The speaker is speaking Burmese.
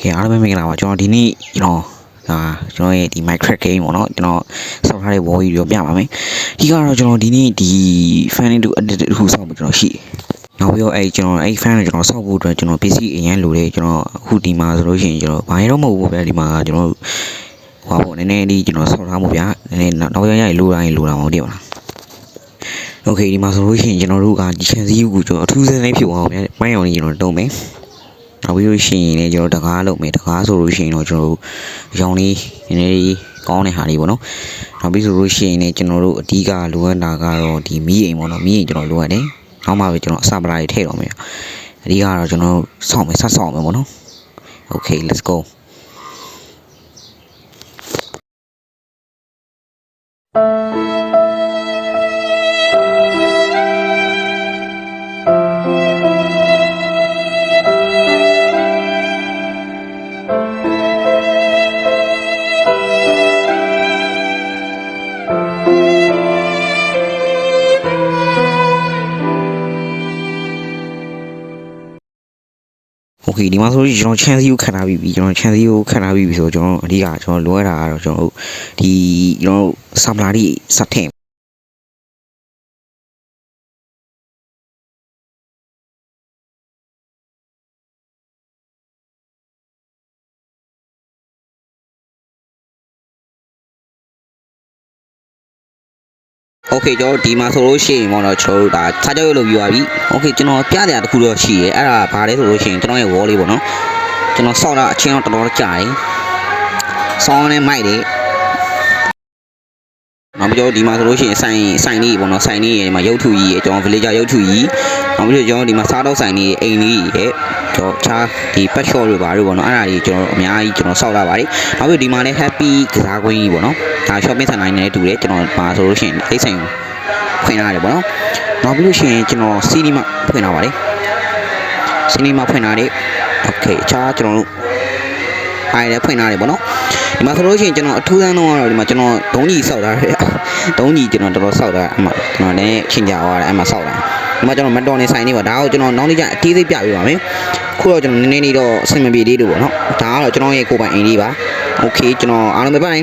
ကဲအားလုံးပဲမင်္ဂလာပါကျွန်တော်ဒီနေ့ကျွန်တော်ဒါကျွန်တော်ရဲ့ဒီ Minecraft game ပေါ့နော်ကျွန်တော်ဆောက်ထားတဲ့ wall ကြီးပြောပြပါမယ်ဒီကတော့ကျွန်တော်ဒီနေ့ဒီ fan လေးတို့ edit တစ်ခုဆောက်ဖို့ကျွန်တော်ရှိတယ်နောက်ပြီးတော့အဲ့ကျွန်တော်အဲ့ fan ကိုကျွန်တော်ဆောက်ဖို့အတွက်ကျွန်တော် PC အရင်လိုတယ်ကျွန်တော်အခုဒီမှာဆိုလို့ရှိရင်ကျွန်တော်ဘာရတော့မဟုတ်ဘူးဗျာဒီမှာကျွန်တော်ဟွာပေါ့နည်းနည်းလေးကျွန်တော်ဆောက်ထားမှုဗျာနည်းနည်းနောက်ရရလိုတိုင်းလိုတာမဟုတ်တယ်မလားโอเคဒီမှာဆိုလို့ရှိရင်ကျွန်တော်တို့ကဒီ chance ကြီးကိုကျွန်တော်အထူးစမ်းလေးဖြစ်အောင်ဗျာမိုင်းအောင်ကြီးကျွန်တော်တုံးမယ် နောက်ပြီးလို့ရှိရင်လည်းကျွန်တော်တကားလုပ်မယ်တကားဆိုလို့ရှိရင်တော့ကျွန်တော်တို့ရောင်လေးနည်းနည်းလေးကောင်းတဲ့ဟာလေးပေါ့နော်နောက်ပြီးဆိုလို့ရှိရင်လည်းကျွန်တော်တို့အဓိကလိုအပ်တာကတော့ဒီမီးအိမ်ပေါ့နော်မီးအိမ်ကျွန်တော်လိုအပ်တယ်နောက်မှပဲကျွန်တော်အစပလာတွေထည့်တော့မယ်အဓိကကတော့ကျွန်တော်တို့စောင့်မယ်ဆက်စောင့်မယ်ပေါ့နော် Okay let's go โอเคဒီမှာဆိုလို့ကျွန်တော် chance ကိုခံထားပြီးပြီကျွန်တော် chance ကိုခံထားပြီးပြီဆိုတော့ကျွန်တော်အဓိကကျွန်တော်လိုအပ်တာကတော့ကျွန်တော်တို့ဒီကျွန်တော်တို့ဆမ်လာတွေစက်ထင် โอเคကျွန်တော်ဒီမှာဆိုလို့ရှိရင်ပေါ့နော်ကျွန်တော်တို့ဒါစာကြောက်ရုပ်လုပ်ပြီးပါပြီโอเคကျွန်တော်ပြတဲ့အတစ်ခုတော့ရှိရဲအဲ့ဒါဘာလဲဆိုလို့ရှိရင်ကျွန်တော်ရဲ့ wall လေးပေါ့နော်ကျွန်တော်စောက်တာအချင်းတော့တော်တော်ကြာတယ်ဆောင်းနဲ့မိုက်တယ် နောက်ပြီးတော့ဒီမှာဆိုလို့ရှိရင်ဆိုင်ဆိုင်လေးပေါ့နော်ဆိုင်လေးရေဒီမှာရုပ်ထုကြီးရေကျွန်တော် villager ရုပ်ထုကြီးနောက်ပြီးတော့ကျွန်တော်ဒီမှာစားတော့ဆိုင်လေးအိမ်လေးရေကျွန်တော်ခြားဒီ pet shop တွေပါလို့ပေါ့နော်အဲ့ဒါကြီးကျွန်တော်အများကြီးကျွန်တော်စောက်လာပါတယ်နောက်ပြီးဒီမှာလည်း happy ကစားကွင်းကြီးပေါ့နော်ဒါ shopping center နဲ့တူတယ်ကျွန်တော်ပါဆိုလို့ရှိရင်အိတ်ဆိုင်ဖွင့်ထားတယ်ပေါ့နော်နောက်ပြီးလို့ရှိရင်ကျွန်တော် cinema ဖွင့်ထားပါတယ် cinema ဖွင့်ထားတယ် okay အခြားကျွန်တော်တို့အားလည်းဖွင့်ထားတယ်ပေါ့နော် ဒီမှာဆိုလို့ရှိရင်ကျွန်တော်အထူးဆန်းတော့ကတော့ဒီမှာကျွန်တော်ဒုံးကြီးစောက်ထားတယ်ဒုံးကြီးကျွန်တော်တော်တော်စောက်ထားအမှကျွန်တော်လည်းချင်းကြသွားတယ်အမှစောက်တာဒီမှာကျွန်တော်မတော်နေဆိုင်နေပါဒါကိုကျွန်တော်နောက်နေ့ကျအသေးစိတ်ပြပေးပါမယ်ခုတော့ကျွန်တော်နည်းနည်းလေးတော့အဆင်မပြေသေးလို့ပေါ့နော်ဒါကတော့ကျွန်တော်ရဲ့ကိုယ်ပိုင်အိမ်လေးပါโอเคကျွန်တော်အားလုံးပဲပိုင်